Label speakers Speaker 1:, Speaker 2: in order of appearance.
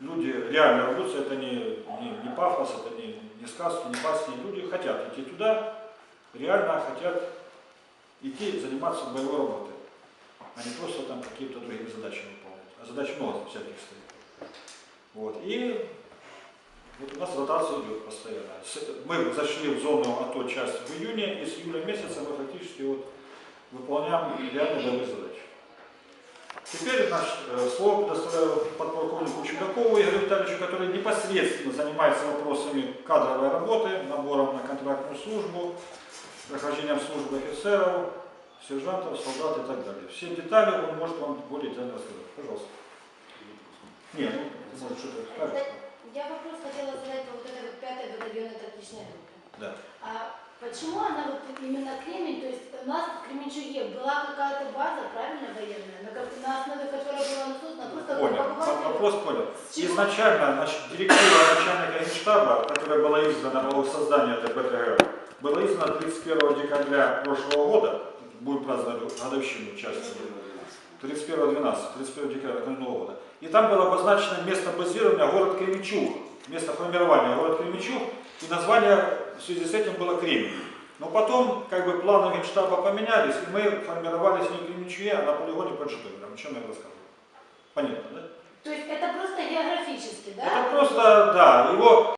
Speaker 1: люди реально рвутся, это не, не, не пафос, это не, не сказки, не басни. Люди хотят идти туда, реально хотят идти заниматься боевой работой, а не просто там какие-то другие задачи выполнять. А задач много всяких стоит. Вот. И вот у нас ротация идет постоянно. Мы зашли в зону АТО часть в июне, и с июля месяца мы фактически вот выполняем реально боевые задачи. Теперь наш э, слово предоставляю Игорю Витальевичу, который непосредственно занимается вопросами кадровой работы, набором на контрактную службу, прохождением службы офицеров, сержантов, солдат и так далее. Все детали он может вам более детально рассказать. Пожалуйста. Нет, ну, ты можешь что-то скажешь.
Speaker 2: Я вопрос хотела задать вот этой вот пятой батальонной тактичной группе.
Speaker 1: Да.
Speaker 2: А почему она вот именно Кремень, то есть у нас в Кременчуге была какая-то база, правильно, военная, на, ко- на основе которой была создана просто
Speaker 1: Понял.
Speaker 2: по бухгалтерии?
Speaker 1: Вопрос понял. Изначально значит, директива начальника генштаба, которая была издана по созданию БТР, была издана 31 декабря прошлого года. Будем праздновать годовщину части. 31-12, 31 декабря Нового года. И там было обозначено место базирования город Кременчуг, место формирования город Кременчуг, и название в связи с этим было Кремень. Но потом, как бы, планы Генштаба поменялись, и мы формировались не в Кременчуге, а на полигоне под Житомиром. О чем я рассказывал? Понятно, да?
Speaker 2: То есть это просто географически, да?
Speaker 1: Это просто, да, его